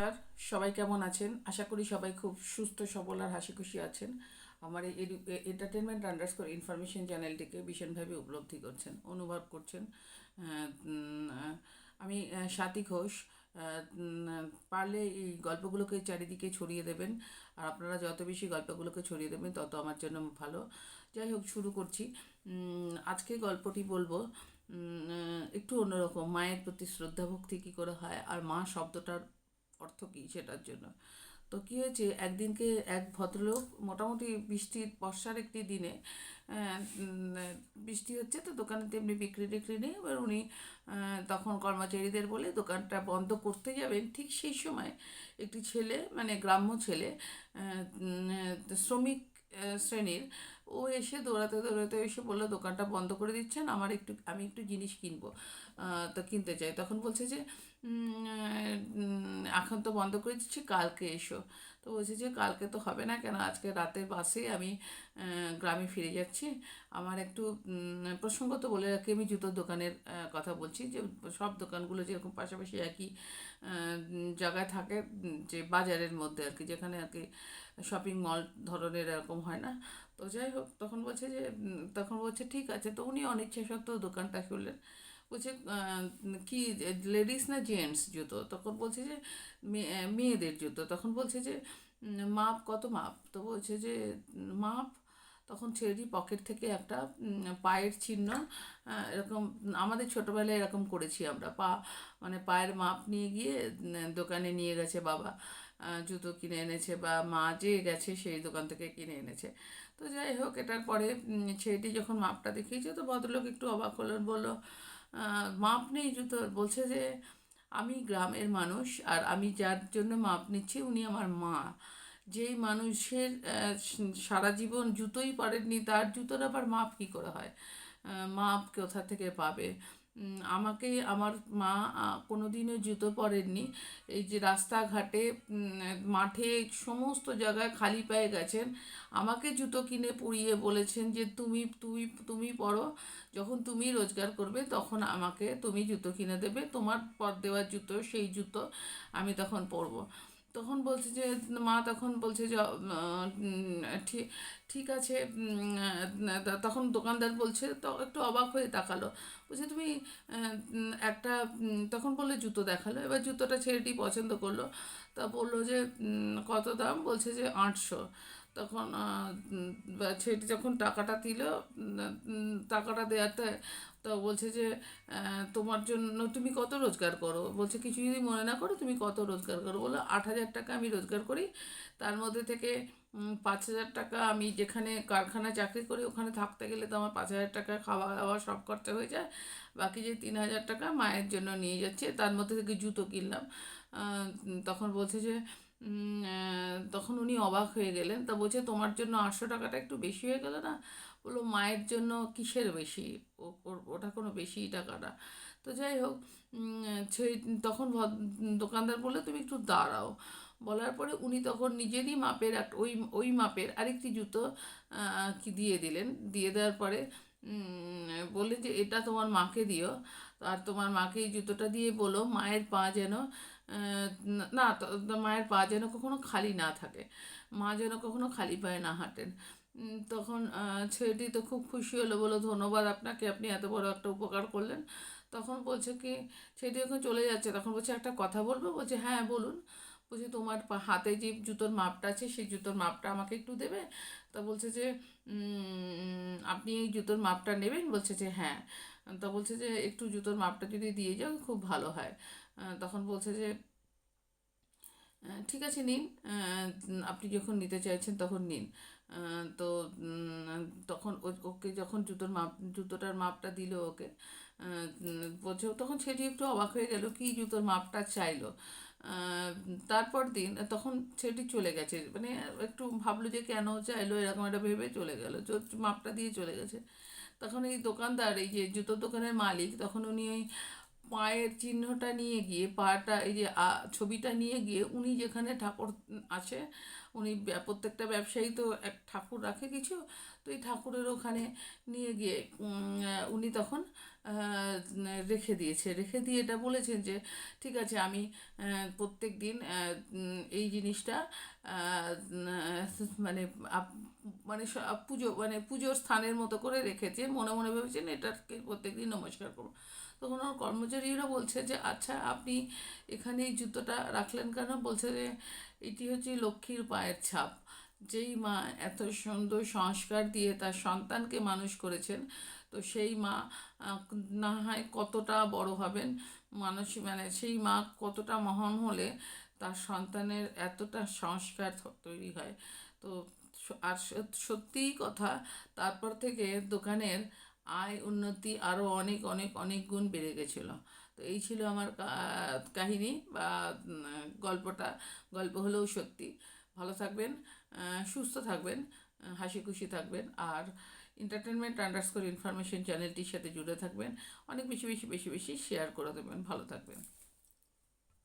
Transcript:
নমস্কার। সবাই কেমন আছেন? আশা করি সবাই খুব সুস্থ, সবল আর হাসি খুশি আছেন। আমার এই এন্টারটেনমেন্ট আন্ডারস্কোর ইনফরমেশন চ্যানেলটিকে ভীষণভাবে উপলব্ধি করছেন, অনুভব করছেন। আমি স্বাতী ঘোষ। পারলে এই গল্পগুলোকে চারিদিকে ছড়িয়ে দেবেন। আর আপনারা যত বেশি গল্পগুলোকে ছড়িয়ে দেবেন, তত আমার জন্য ভালো। যাই হোক, শুরু করছি। আজকে গল্পটি বলব একটু অন্যরকম। মায়ের প্রতি শ্রদ্ধা ভক্তি কী করে হয়? আর মা শব্দটার অর্থ কী সেটার জন্য? তো কী হয়েছে? একদিনকে এক ভদ্রলোক মোটামুটি বৃষ্টির বর্ষার একটি দিনে বৃষ্টি হচ্ছে তো দোকানে তেমনি বিক্রি টিক্রি নেই। এবার উনি তখন কর্মচারীদের বলে, দোকানটা বন্ধ করতে যাবেন। ঠিক সেই সময় একটি ছেলে মানে গ্রাম্য ছেলে শ্রমিক শ্রেণির ও এসে দৌড়াতে দৌড়াতে এসে বলল, দোকানটা বন্ধ করে দিচ্ছেন, আমার একটু, আমি একটু জিনিস কিনবো। তো কিনতে চাই। তখন বলছে যে এখন তো বন্ধ করে দিচ্ছি, কালকে এসো। তো বলছে যে কালকে তো হবে না কেন? আজকে রাতের বাসে আমি গ্রামে ফিরে যাচ্ছি। আমার একটু প্রসঙ্গত বলে রাখি, আমি জুতোর দোকানের কথা বলছি যে সব দোকানগুলো যেরকম পাশাপাশি একই জায়গায় থাকে যে বাজারের মধ্যে আর কি, যেখানে আর কি শপিং মল ধরনের এরকম হয় না। তো যাই হোক, তখন বলছে যে তখন বলছে, ঠিক আছে। তো উনি অনিচ্ছা সত্ত্বেও দোকানটা খুললেন। বলছে কি লেডিস না জেন্টস জুতো? তখন বলছে যে মেয়ে- মেয়েদের জুতো। তখন বলছে যে মাপ কত মাপ? তো বলছে যে, মাপ তখন ছেলেটি পকেট থেকে একটা পায়ের চিহ্ন এরকম, আমাদের ছোটোবেলায় এরকম করেছি আমরা। পা মানে পায়ের মাপ নিয়ে গিয়ে দোকানে নিয়ে গেছে বাবা জুতো কিনে এনেছে বা মা যে গেছে সেই দোকান থেকে কিনে এনেছে। তো যাই হোক, এটার পরে ছেলেটি যখন মাপটা দেখিয়েছে, তো ভদ্রলোক একটু অবাক হলেন, বলল মাপ নেই জুতোর বলছে যে আমি গ্রামের মানুষ আর আমি যার জন্য মাপ নিচ্ছি উনি আমার মা। যেই মানুষের সারা জীবন জুতোই পারেননি, তার জুতোর আবার মাপ কী করে হয়? মাপ কোথা থেকে পাবে? আমাকে আমার মা আহ, কোনোদিনও জুতো পরেননি। এই যে রাস্তাঘাটে মাঠে সমস্ত জায়গায় খালি পায়ে গেছেন। আমাকে জুতো কিনে পরিয়ে বলেছেন যে তুমি তুমি তুমি পরো। যখন তুমি রোজগার করবে তখন আমাকে তুমি জুতো কিনে দেবে। তোমার পর দেওয়ার জুতো সেই জুতো আমি তখন পরবো। তখন বলছে যে, মা তখন বলছে যে ঠিক ঠিক আছে তখন দোকানদার বলছে, তো একটু অবাক হয়ে তাকালো। বলছে, তুমি একটা তখন বললে জুতো দেখাল। এবার জুতোটা ছেলেটি পছন্দ করল। তা বলল যে কত দাম? বলছে যে, আটশো। তখন সেটি যখন টাকাটা দিল টাকাটা দেওয়াতে তো বলছে যে তোমার জন্য তুমি কত রোজগার করো? বলছে, কিছু যদি মনে না করো, তুমি কত রোজগার করো? বলো আট হাজার টাকা আমি রোজগার করি। তার মধ্যে থেকে পাঁচ হাজার টাকা আমি যেখানে কারখানায় চাকরি করি, ওখানে থাকতে গেলে তো আমার পাঁচ হাজার টাকা খাওয়া দাওয়া সব খরচা হয়ে যায়। বাকি যে তিন হাজার টাকা মায়ের জন্য নিয়ে যাচ্ছে, তার মধ্যে থেকে জুতো কিনলাম। তখন বলছে যে তখন উনি অবাক হয়ে গেলেন। তা বলছে, তোমার জন্য আটশো টাকাটা একটু বেশি হয়ে গেল না? বলল, মায়ের জন্য কিসের বেশি? ওটা কোনো বেশি টাকা না। তো যাই হোক সেই তখন দোকানদার বললে, তুমি একটু দাঁড়াও। বলার পরে উনি তখন নিজেরই মাপের এক ওই ওই মাপের আরেকটি জুতো কি দিয়ে দিলেন? দিয়ে দেওয়ার পরে বললেন যে, এটা তোমার মাকে দিও। আর তোমার মাকে এই জুতোটা দিয়ে বলো, মায়ের পা যেন না মায়ের পা যেন কখনো খালি না থাকে। মা যেন কখনো খালি পায়ে না হাঁটেন। তখন ছেলেটি তো খুব খুশি হলো বলো ধন্যবাদ আপনাকে, আপনি এত বড় একটা উপকার করলেন। তখন বলছে কি, ছেলেটি যখন চলে যাচ্ছে, তখন বলছে, একটা কথা বলব? বলছে হ্যাঁ বলুন। বলছি, তোমার হাতে যে জুতোর মাপটা আছে, সেই জুতোর মাপটা আমাকে একটু দেবে? তা বলছে যে আপনি এই জুতোর মাপটা নেবেন? বলছে যে হ্যাঁ। তা বলছে যে, একটু জুতোর মাপটা যদি দিয়ে যাও, খুব ভালো হয়। তখন বলছে যে ঠিক আছে, নিন। আপনি যখন নিতে চাইছেন তখন নিন। তো তখন ওকে যখন জুতোর মাপ, জুতোটার মাপটা দিল ওকে বলছে, তখন সেটি একটু অবাক হয়ে গেল, কি জুতোর মাপটা চাইলো? তারপর দিন, তখন সেটি চলে গেছে। মানে একটু ভাবলো যে কেন চাইলো এরকম একটা ভেবে চলে গেল মাপটা দিয়ে চলে গেছে। তখন এই দোকানদার, এই যে জুতোর দোকানের মালিক, তখন উনি ওই পায়ের চিহ্নটা নিয়ে গিয়ে, পাটা, এই যে ছবিটা নিয়ে গিয়ে উনি যেখানে ঠাকুর আছে, উনি প্রত্যেকটা ব্যবসায়ী তো এক ঠাকুর রাখে কিছু তো এই ঠাকুরের ওখানে নিয়ে গিয়ে উনি তখন রেখে দিয়েছে। রেখে দিয়ে এটা বলেছেন যে, ঠিক আছে, আমি প্রত্যেক দিন এই জিনিসটা মানে মানে পুজো মানে পুজোর স্থানের মতো করে রেখেছে। মনে মনে ভেবেছেন এটাকে প্রত্যেক দিন নমস্কার করব। তখন ওর কর্মচারীরা বলছে যে আচ্ছা আপনি এখানে এই জুতোটা রাখলেন কেন? বলছে যে, এটি হচ্ছে লক্ষ্মীর পায়ের ছাপ। যেই মা এত সুন্দর সংস্কার দিয়ে তার সন্তানকে মানুষ করেছেন, তো সেই মা না হয় কতটা বড় হবেন, মানুষ মানে সেই মা কতটা মহান হলে তার সন্তানের এতটা সংস্কার তৈরি হয়। তো আর সত- সত্যিই কথা, তারপর থেকে দোকানের আয় উন্নতি আরও অনেক অনেক অনেক গুণ বেড়ে গেছিল। তো এই ছিল আমার কাহিনী বা গল্পটা। গল্প হলেও সত্যি। থাকবেন সুস্থ থাকবেন হাসি খুশি থাকবেন আর এন্টারটেনমেন্ট আন্ডারস্কোর ইনফরমেশন চ্যানেলটির সাথে জুড়ে থাকবেন। অনেক বেশি বেশি বেশি বেশি শেয়ার করে দেবেন। ভালো থাকবেন।